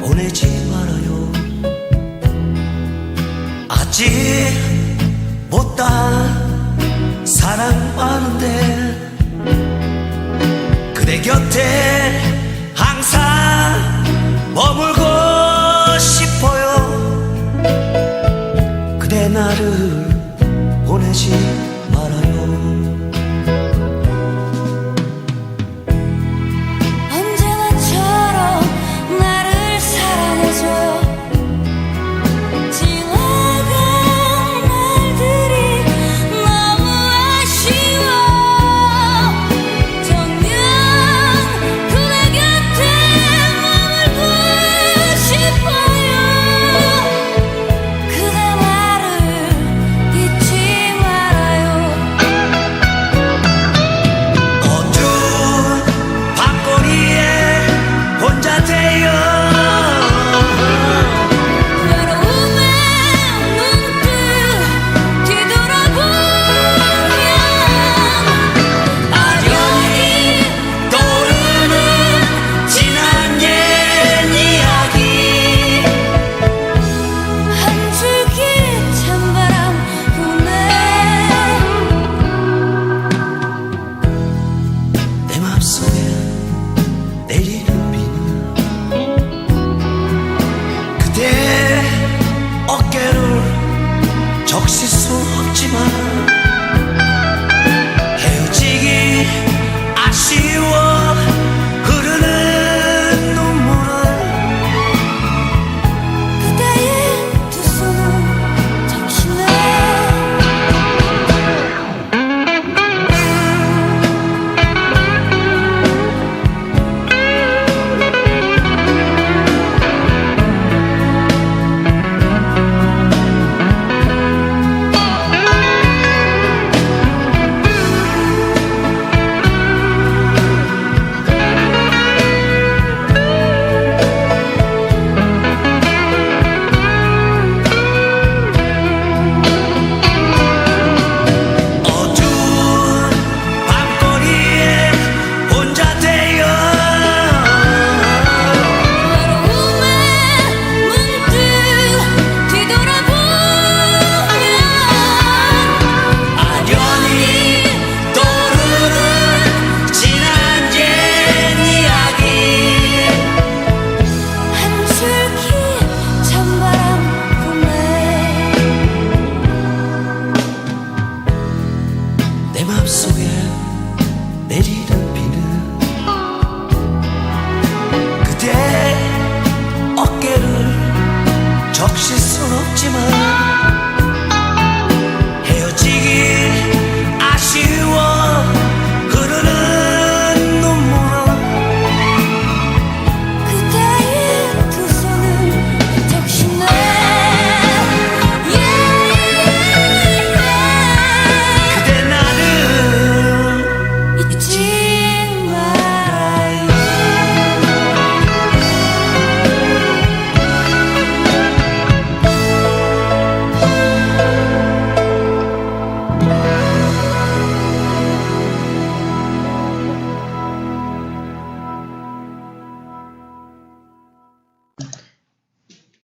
보내지 말아요. 아직 못다. 사랑 많은데 그대 곁에 항상 머물고 싶어요. 그대 나를 보내지